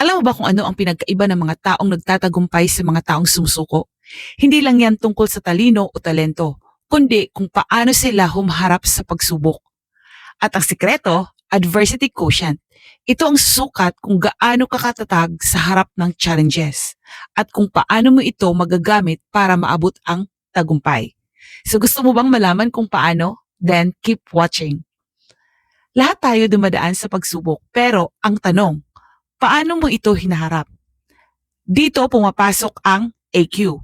Alam mo ba kung ano ang pinagkaiba ng mga taong nagtatagumpay sa mga taong sumusuko? Hindi lang yan tungkol sa talino o talento, kundi kung paano sila humaharap sa pagsubok. At ang sikreto, adversity quotient. Ito ang sukat kung gaano ka katatag sa harap ng challenges at kung paano mo ito magagamit para maabot ang tagumpay. So gusto mo bang malaman kung paano? Then keep watching. Lahat tayo dumadaan sa pagsubok pero ang tanong, paano mo ito hinaharap? Dito pumapasok ang AQ,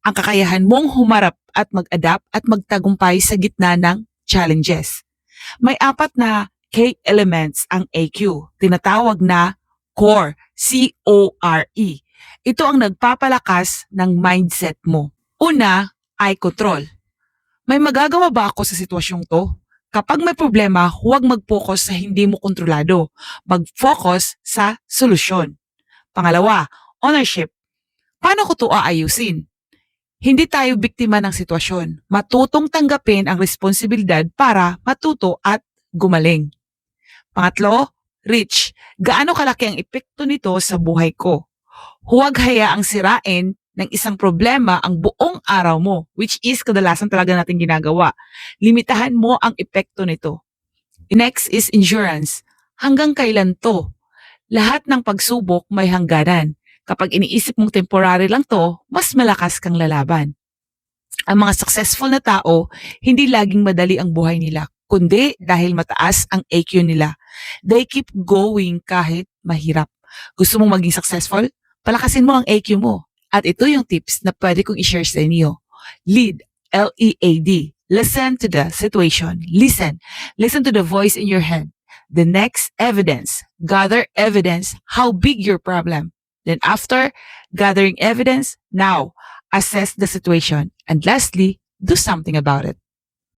ang kakayahan mong humarap at mag-adapt at magtagumpay sa gitna ng challenges. May apat na K elements ang AQ, tinatawag na CORE, C-O-R-E. Ito ang nagpapalakas ng mindset mo. Una ay control. May magagawa ba ako sa sitwasyong to? Kapag may problema, huwag mag-focus sa hindi mo kontrolado. Mag-focus sa solusyon. Pangalawa, ownership. Paano ko to aayusin? Hindi tayo biktima ng sitwasyon. Matutong tanggapin ang responsibilidad para matuto at gumaling. Pangatlo, reach. Gaano kalaki ang epekto nito sa buhay ko? Huwag hayaang sirain ng isang problema ang buong araw mo, which is kadalasan talaga natin ginagawa. Limitahan mo ang epekto nito. Next is endurance. Hanggang kailan to? Lahat ng pagsubok may hangganan. Kapag iniisip mong temporary lang to, mas malakas kang lalaban. Ang mga successful na tao, hindi laging madali ang buhay nila, kundi dahil mataas ang AQ nila. They keep going kahit mahirap. Gusto mong maging successful? Palakasin mo ang AQ mo. At ito yung tips na pwede kong i-share sa inyo. Lead, L-E-A-D. Listen to the situation. Listen. Listen to the voice in your head. The next, evidence. Gather evidence how big your problem. Then after gathering evidence, now assess the situation. And lastly, do something about it.